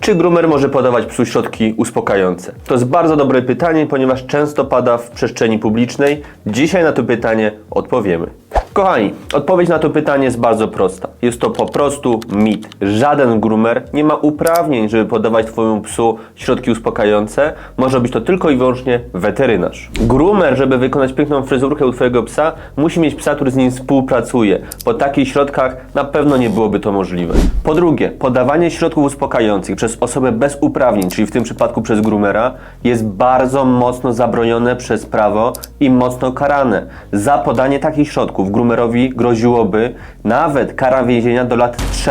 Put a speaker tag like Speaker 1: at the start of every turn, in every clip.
Speaker 1: Czy groomer może podawać psu środki uspokajające? To jest bardzo dobre pytanie, ponieważ często pada w przestrzeni publicznej. Dzisiaj na to pytanie odpowiemy. Kochani, odpowiedź na to pytanie jest bardzo prosta. Jest to po prostu mit. Żaden groomer nie ma uprawnień, żeby podawać Twojemu psu środki uspokajające. Może być to tylko i wyłącznie weterynarz. Groomer, żeby wykonać piękną fryzurkę u Twojego psa, musi mieć psa, który z nim współpracuje. Po takich środkach na pewno nie byłoby to możliwe. Po drugie, podawanie środków uspokajających przez osobę bez uprawnień, czyli w tym przypadku przez groomera, jest bardzo mocno zabronione przez prawo i mocno karane. Za podanie takich środków groomerowi groziłoby nawet kara więzienia do lat 3.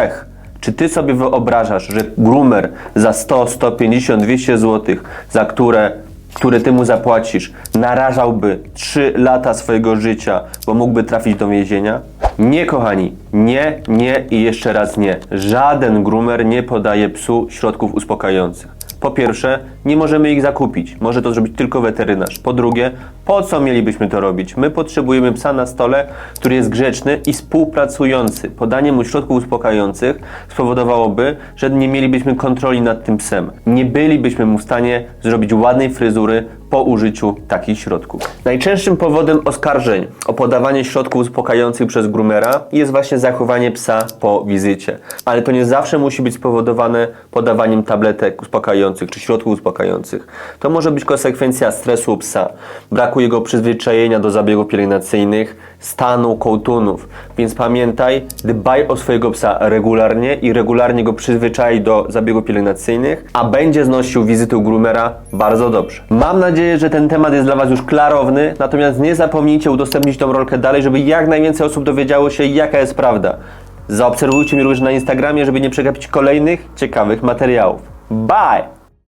Speaker 1: Czy ty sobie wyobrażasz, że groomer za 100, 150, 200 zł, za które, które ty mu zapłacisz, narażałby 3 lata swojego życia, bo mógłby trafić do więzienia? Nie, kochani, nie, nie i jeszcze raz nie. Żaden groomer nie podaje psu środków uspokajających. Po pierwsze, nie możemy ich zakupić. Może to zrobić tylko weterynarz. Po drugie, po co mielibyśmy to robić? My potrzebujemy psa na stole, który jest grzeczny i współpracujący. Podanie mu środków uspokajających spowodowałoby, że nie mielibyśmy kontroli nad tym psem. Nie bylibyśmy mu w stanie zrobić ładnej fryzury po użyciu takich środków. Najczęstszym powodem oskarżeń o podawanie środków uspokajających przez groomera jest właśnie zachowanie psa po wizycie. Ale to nie zawsze musi być spowodowane podawaniem tabletek uspokajających czy środków uspokajających. To może być konsekwencja stresu psa, braku jego przyzwyczajenia do zabiegów pielęgnacyjnych, stanu kołtunów. Więc pamiętaj, dbaj o swojego psa regularnie i regularnie go przyzwyczaj do zabiegów pielęgnacyjnych, a będzie znosił wizytę u groomera bardzo dobrze. Mam nadzieję, że ten temat jest dla Was już klarowny, natomiast nie zapomnijcie udostępnić tą rolkę dalej, żeby jak najwięcej osób dowiedziało się, jaka jest prawda. Zaobserwujcie mnie również na Instagramie, żeby nie przegapić kolejnych ciekawych materiałów. Bye!